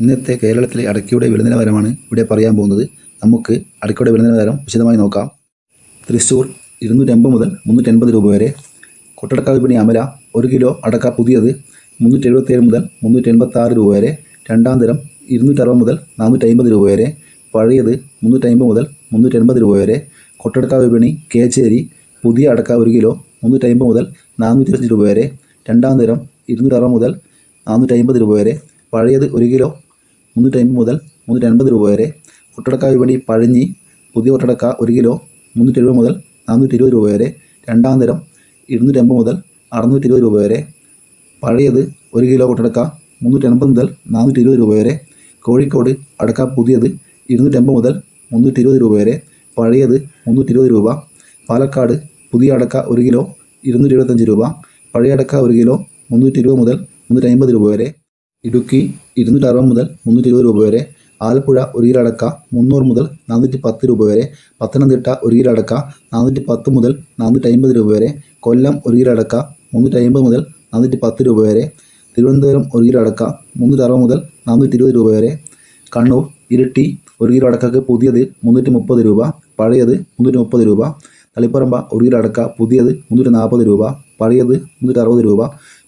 ഇന്നത്തെ കേരളത്തിലെ അടയ്ക്കയുടെ വില നിലവാരമാണ് ഇവിടെ പറയാൻ പോകുന്നത്. നമുക്ക് അടയ്ക്കയുടെ വില നിലവാരം വിശദമായി നോക്കാം. തൃശ്ശൂർ ഇരുന്നൂറ്റമ്പത് മുതൽ മുന്നൂറ്റൻപത് രൂപ വരെ. കൊട്ടടക്ക വിപണി അമല ഒരു കിലോ അടക്ക പുതിയത് മുന്നൂറ്റി എഴുപത്തേഴ് മുതൽ മുന്നൂറ്റി എൺപത്താറ് രൂപ വരെ. രണ്ടാം തരം ഇരുന്നൂറ്ററുപത് മുതൽ നാനൂറ്റി അമ്പത് രൂപ വരെ. പഴയത് മുന്നൂറ്റമ്പത് മുതൽ മുന്നൂറ്റി എൺപത് രൂപ വരെ. കൊട്ടടക്ക വിപണി കേച്ചേരി പുതിയ അടക്ക ഒരു കിലോ മുന്നൂറ്റി അമ്പത് മുതൽ നാനൂറ്റി രൂപ വരെ. രണ്ടാം തരം ഇരുന്നൂറ്ററുപത് മുതൽ നാനൂറ്റി അമ്പത് രൂപ വരെ. പഴയത് ഒരു കിലോ മുന്നൂറ്റി അമ്പത് മുതൽ മുന്നൂറ്റി അൻപത് രൂപ വരെ. ഒട്ടടക്ക വിപണി പഴഞ്ഞി പുതിയ ഒട്ടടക്ക ഒരു കിലോ മുന്നൂറ്റി എഴുപത് മുതൽ നാനൂറ്റി ഇരുപത് രൂപ വരെ. രണ്ടാം തരം ഇരുന്നൂറ്റി അമ്പത് മുതൽ അറുന്നൂറ്റി ഇരുപത് രൂപ വരെ. പഴയത് ഒരു കിലോ ഒട്ടടക്ക മുന്നൂറ്റി അൻപത് മുതൽ നാനൂറ്റി ഇരുപത് രൂപ വരെ. കോഴിക്കോട് അടക്ക പുതിയത് ഇരുന്നൂറ്റി മുതൽ മുന്നൂറ്റി ഇരുപത് രൂപ വരെ. പഴയത് മുന്നൂറ്റി ഇരുപത് രൂപ. പാലക്കാട് പുതിയ അടക്ക ഒരു കിലോ ഇരുന്നൂറ്റി എഴുപത്തഞ്ച് രൂപ. പഴയ അടക്ക ഒരു കിലോ മുന്നൂറ്റി ഇരുപത് മുതൽ മുന്നൂറ്റി അമ്പത് രൂപ വരെ. ഇടുക്കി ഇരുന്നൂറ്റി അറുപത് മുതൽ മുന്നൂറ്റി ഇരുപത് രൂപ വരെ ആലപ്പുഴ ഒരു കിലോ അടക്ക മുന്നൂറ് മുതൽ നാനൂറ്റി പത്ത് രൂപ വരെ പത്തനംതിട്ട ഒരു കിലോ അടക്ക നാനൂറ്റി പത്ത് മുതൽ നാനൂറ്റി അമ്പത് രൂപ വരെ കൊല്ലം ഒരു കിലോ അടക്ക മുന്നൂറ്റി അമ്പത് മുതൽ നാനൂറ്റി പത്ത് രൂപ വരെ തിരുവനന്തപുരം ഒരു കിലോ അടക്ക മുന്നൂറ്റി അറുപത് മുതൽ നാനൂറ്റി ഇരുപത് രൂപ വരെ കണ്ണൂർ ഇരിട്ടി ഒരു കിലോ അടക്കക്ക് പുതിയത് മുന്നൂറ്റി മുപ്പത് രൂപ പഴയത് മുന്നൂറ്റി മുപ്പത് രൂപ തളിപ്പറമ്പ ഒരു കിലോ അടക്ക പുതിയത് മുന്നൂറ്റി നാൽപ്പത് രൂപ പഴയത് മുന്നൂറ്റി അറുപത് രൂപ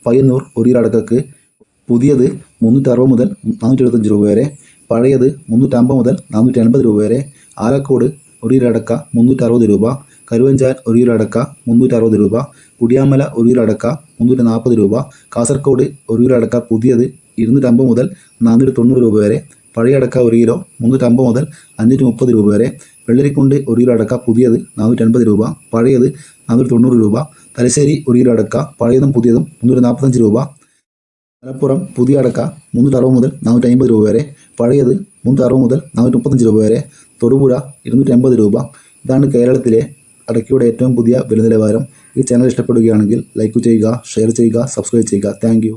പയ്യന്നൂർ ഒരു കിലോ അടക്കക്ക് പുതിയത് മുന്നൂറ്റി അറുപത് മുതൽ നാനൂറ്റി എഴുപത്തഞ്ച് രൂപ വരെ പഴയത് മുന്നൂറ്റമ്പത് മുതൽ നാനൂറ്റി എൺപത് രൂപ വരെ ആലക്കോട് ഒരു കിലോ അടക്ക മുന്നൂറ്റി അറുപത് രൂപ കരുവഞ്ചാൽ ഒരു കിലോ അടക്ക മുന്നൂറ്റി അറുപത് രൂപ കുടിയാമല ഒരു കിലോ അടക്ക മുന്നൂറ്റി നാൽപ്പത് രൂപ കാസർഗോഡ് ഒരു കിലോ അടക്ക പുതിയത് ഇരുന്നൂറ്റമ്പത് മുതൽ നാനൂറ്റി തൊണ്ണൂറ് രൂപ വരെ പഴയ അടക്ക ഒരു കിലോ മുന്നൂറ്റമ്പത് മുതൽ അഞ്ഞൂറ്റി മുപ്പത് രൂപ വരെ വെള്ളരിക്കുണ്ട് ഒരു കിലോ അടക്ക പുതിയത് നാനൂറ്റി അൻപത് രൂപ പഴയത് നാനൂറ്റി തൊണ്ണൂറ് രൂപ തലശ്ശേരി ഒരു കിലോ അടക്ക പഴയതും പുതിയതും മുന്നൂറ്റി നാൽപ്പത്തഞ്ച് രൂപ മലപ്പുറം പുതിയ അടക്ക മുന്നൂറ്റി അറുപത് മുതൽ നാനൂറ്റി അമ്പത് രൂപ വരെ. പഴയത് മുന്നൂറ്റി അറുപത് മുതൽ നാനൂറ്റി മുപ്പത്തഞ്ച് രൂപ വരെ. തൊടുപുഴ ഇരുന്നൂറ്റി അമ്പത് രൂപ. ഇതാണ് കേരളത്തിലെ അടക്കയുടെ ഏറ്റവും പുതിയ വില നിലവാരം ഈ ചാനൽ ഇഷ്ടപ്പെടുകയാണെങ്കിൽ ലൈക്ക് ചെയ്യുക ഷെയർ ചെയ്യുക സബ്സ്ക്രൈബ് ചെയ്യുക. താങ്ക്